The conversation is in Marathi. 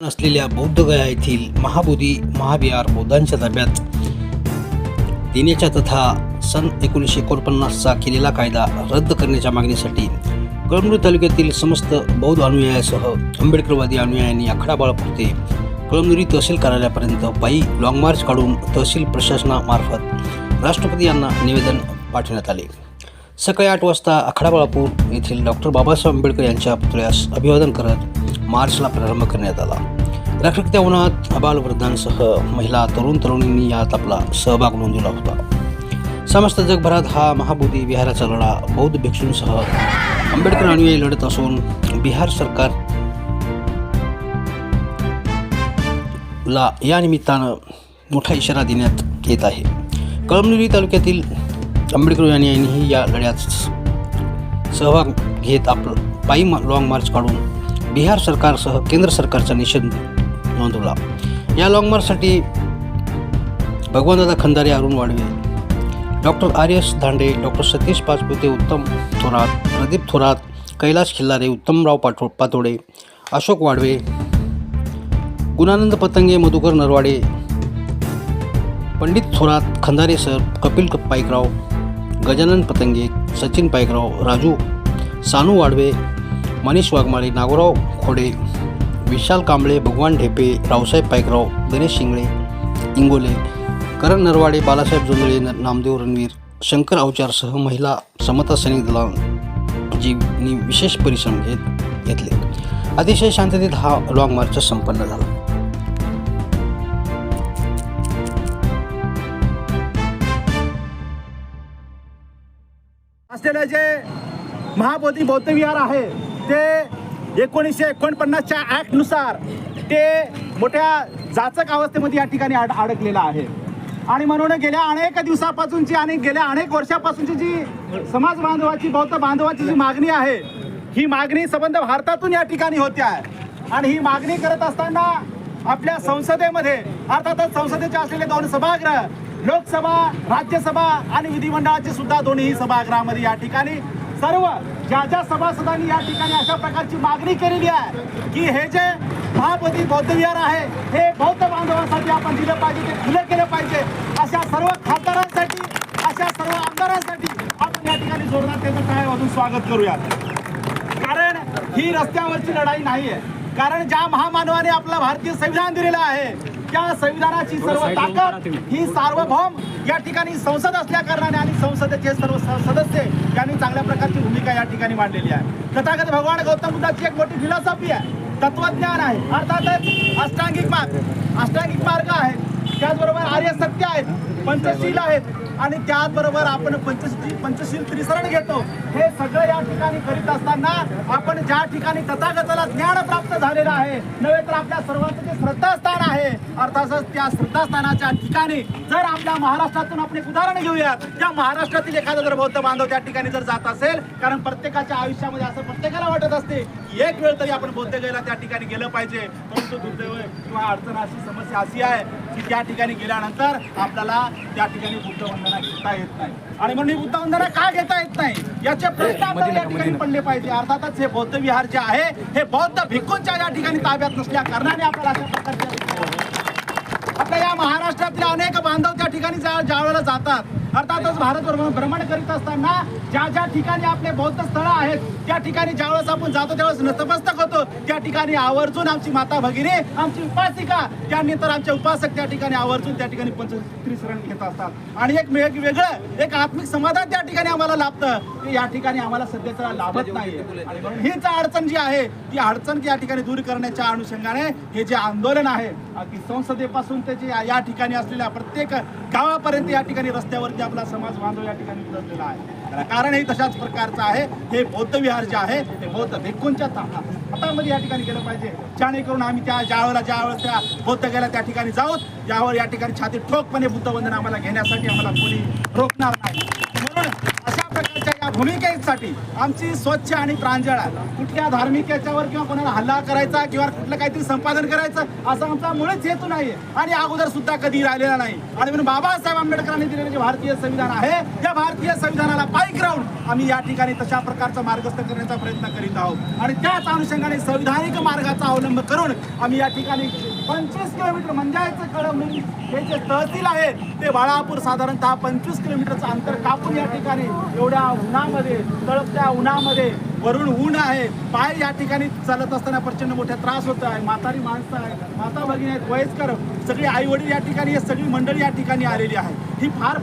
असलेल्या बौद्धगया येथील महाबोधी महाविहार बौद्धांच्या ताब्यात देण्याच्या तथा सन एकोणीसशे एकोणपन्नासचा केलेला कायदा रद्द करण्याच्या मागणीसाठी कळमनुरी तालुक्यातील समस्त बौद्ध अनुयायासह आंबेडकरवादी अनुयायांनी आखडा बाळपुरते ते कळमनुरी तहसील कार्यालयापर्यंत पायी लाँग मार्च काढून तहसील प्रशासनामार्फत राष्ट्रपती यांना निवेदन पाठवण्यात आले. सकाळी आठ वाजता आखडा बाळापूर येथील डॉक्टर बाबासाहेब आंबेडकर यांच्या पुतळ्यास अभिवादन करत मार्चला प्रारंभ करण्यात आला. रखरखत्या उन्हात अबालवृद्धांसह महिला तरुण तरुणींनी यात आपला सहभाग नोंदवला होता. समस्त जगभरात हा महाबोधी विहाराचा लढा बौद्ध भिक्षूंसह आंबेडकर अनुयायी लढत असून बिहार सरकार ला या निमित्तानं मोठा इशारा देण्यात येत आहे. कळमनुरी तालुक्यातील आंबेडकर अनुयायांनीही या लढ्यात सहभाग घेत आपलं पायी मा- लाँग मार्च काढून बिहार सरकारसह केंद्र सरकारचा निषेध नोंदवला. या long मार्चसाठी Bhagwandada Khandare Arun Wadve doctor R S Dhande doctor Satish Pachpute Uttam Thorat Pradeep Thorat Kailas Khillare Uttamrao पाठो Patode Ashok Wadwe Gunanand Patange Madhukar Narwade Pandit Thorat Khandare sir Kapil Paikrao Gajanan Patange Sachin Paikrao Raju Sanu Wadwe Manish Waghmare Nagorao Khode Vishal Kamble Bhagwan Dhepe Raosaheb Paikrao Ganesh Shingale Ingole करण नरवाडे बालासाहेब जोंधळे नामदेव रणवीर शंकर अवचारसह महिला समता सैनिक दलांनी विशेष परिश्रम घेत घेतले. अतिशय शांततेत हा लॉंग मार्च संपन्न झाला. असलेलं जे महाबोधी बौद्ध विहार आहे ते एकोणीसशे एकोणपन्नासच्या ॲक्टनुसार ते मोठ्या जाचक अवस्थेमध्ये या ठिकाणी अड अडकलेलं आहे. आणि म्हणून गेल्या अनेक दिवसापासूनची आणि गेल्या अनेक वर्षापासूनची जी समाज बांधवाची बौद्ध बांधवाची जी मागणी आहे ही मागणी संबंध भारतातून या ठिकाणी होते आहे आणि ही मागणी करत असताना आपल्या संसदेमध्ये अर्थातच संसदेचे असलेले दोन सभागृह लोकसभा राज्यसभा आणि विधिमंडळाचे सुद्धा दोन्ही सभागृहामध्ये या ठिकाणी सर्व ज्या ज्या सभासदांनी या ठिकाणी अशा प्रकारची मागणी केलेली आहे की हे जे महापती बौद्धविहार आहे हे बौद्ध बांधवांसाठी आपण दिलं पाहिजे ते खुलं केलं पाहिजे. अशा सर्व खासदारांसाठी अशा सर्व आमदारांसाठी आपण या ठिकाणी जोरदार त्याचं टाळ्या वाजून स्वागत करूयात. कारण ही रस्त्यावरची लढाई नाही आहे कारण ज्या महामानवाने आपलं भारतीय संविधान दिलेलं आहे त्या संविधानाची सर्व ताकद ही सार्वभौम या ठिकाणी संसद असल्या कारणाने आणि संसदेचे सर्व सदस्य यांनी चांगल्या प्रकारची भूमिका या ठिकाणी मांडलेली आहे. तथागत भगवान गौतम बुद्धाची एक मोठी फिलॉसॉफी आहे. तत्वज्ञान आहे. अर्थातच अष्टांगिक मार्ग अष्टांगिक मार्ग आहे त्याचबरोबर आर्य सत्य आहेत पंचशील आहेत. आणि त्याचबरोबर आपण पंचशील पंचशील त्रिसरण घेतो. हे सगळं या ठिकाणी करीत असताना आपण ज्या ठिकाणी तथागताला ज्ञान प्राप्त झालेलं आहे नव्हे तर आपल्या सर्वांचं जे श्रद्धास्थान आहे अर्थातच त्या श्रद्धास्थानाच्या ठिकाणी जर आपल्या महाराष्ट्रातून आपण एक उदाहरण घेऊयात. त्या महाराष्ट्रातील एखादा जर बौद्ध बांधव त्या ठिकाणी जर जात असेल कारण प्रत्येकाच्या आयुष्यामध्ये असं प्रत्येकाला वाटत असते की एक वेळ तरी आपण बौद्ध गेला त्या ठिकाणी गेलं पाहिजे. परंतु दुर्दैव किंवा अडचण अशी समस्या अशी आहे की त्या ठिकाणी गेल्यानंतर आपल्याला त्या ठिकाणी बुद्ध वंदना घेता येत नाही. आणि म्हणून ही बुद्ध वंदना का घेता येत नाही? याचे प्रश्न आपल्याला या ठिकाणी पडले पाहिजे. अर्थातच हे बौद्ध विहार जे आहे हे बौद्ध भिक्खूंच्या या ठिकाणी ताब्यात नसल्या कारणाने आपल्याला अशा प्रकारच्या आपल्या या महाराष्ट्रातले अनेक बांधव त्या ठिकाणी ज्या वेळेला जातात अर्थातच भारत भ्रमण करीत असताना ज्या ज्या ठिकाणी आपले बौद्ध स्थळं आहेत त्या ठिकाणी ज्यावेळेस आपण जातो त्यावेळेस नतमस्तक होतो. त्या ठिकाणी आवर्जून आमची माता भगिनी आमची उपासिका त्यानंतर आमचे उपासक त्या ठिकाणी आवर्जून त्या ठिकाणी पंच त्रिसरण घेत असतात. आणि एक वेग वेगळं एक आत्मिक समाधान त्या ठिकाणी आम्हाला लाभतं. ते या ठिकाणी आम्हाला सध्याचं लाभत नाही आणि म्हणून हीच अडचण जी आहे ती अडचण या ठिकाणी दूर करण्याच्या अनुषंगाने हे जे आंदोलन आहे अगदी संसदेपासून ते जे या ठिकाणी असलेल्या प्रत्येक गावापर्यंत या ठिकाणी रस्त्यावरती आपला समाज बांधव या ठिकाणी उतरलेला आहे. कारणही कारण हे तशाच प्रकारचं आहे. हे बौद्ध विहार जे आहे ते बौद्ध भिक्खूंच्या ता- हातामध्ये या ठिकाणी गेलं पाहिजे. जेणेकरून आम्ही त्या ज्या वेळेला ज्या वेळेस त्या बौद्ध गेल्या त्या ठिकाणी जाऊत ज्यावर या ठिकाणी छाती ठोकपणे बुद्धवंदन आम्हाला घेण्यासाठी आम्हाला कोणी रोखणार नाही. म्हणून अशा या भूमिकेसाठी आमची स्वच्छ आणि प्रांजळ आहे. कुठल्या धार्मिक याच्यावर किंवा कोणाला हल्ला करायचा किंवा कुठलं काहीतरी संपादन करायचं असं आमचा मुळेच हेतू नाही आणि अगोदर सुद्धा कधी राहिलेला नाही. आणि म्हणून बाबासाहेब आंबेडकरांनी दिलेलं जे भारतीय संविधान आहे त्या भारतीय संविधानाला पाईक राहून आम्ही या ठिकाणी तशा प्रकारचा मार्गस्थ करण्याचा प्रयत्न करीत आहोत. आणि त्याच अनुषंगाने संविधानिक मार्गाचा अवलंब करून आम्ही या ठिकाणी पंचवीस किलोमीटर म्हणजे कळमणी हे जे तहसील आहे ते बाळापूर साधारणतः पंचवीस किलोमीटरचं अंतर कापून या ठिकाणी एवढ्या उन्हामध्ये तळपत्या उन्हामध्ये वरून ऊन आहे. पाय या ठिकाणी चालत असताना प्रचंड मोठा त्रास होत आहे. म्हातारी माणसं आहे माता भगिनी आहेत वयस्कर सगळी आई वडील या ठिकाणी हे सगळी मंडळी या ठिकाणी आलेली आहे ही फार